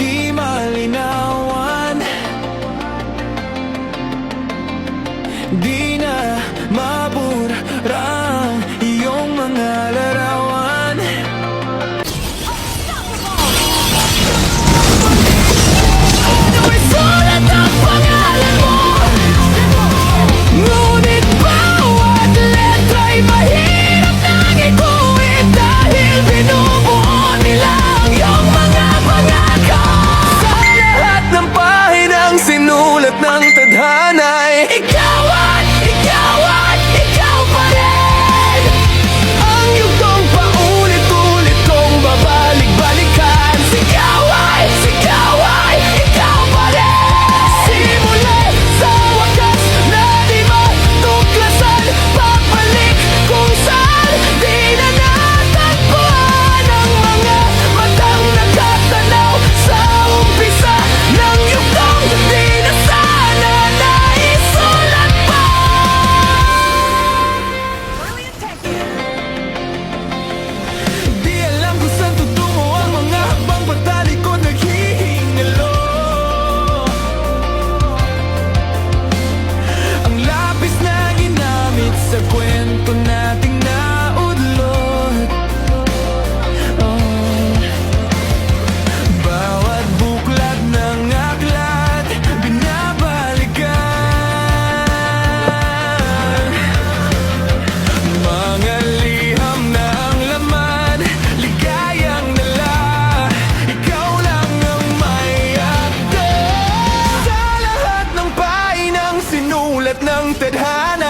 di malinawan. Di na mabura. pagsikat ng tadhanay. Ikaw เล็ดนังเต็ดหานา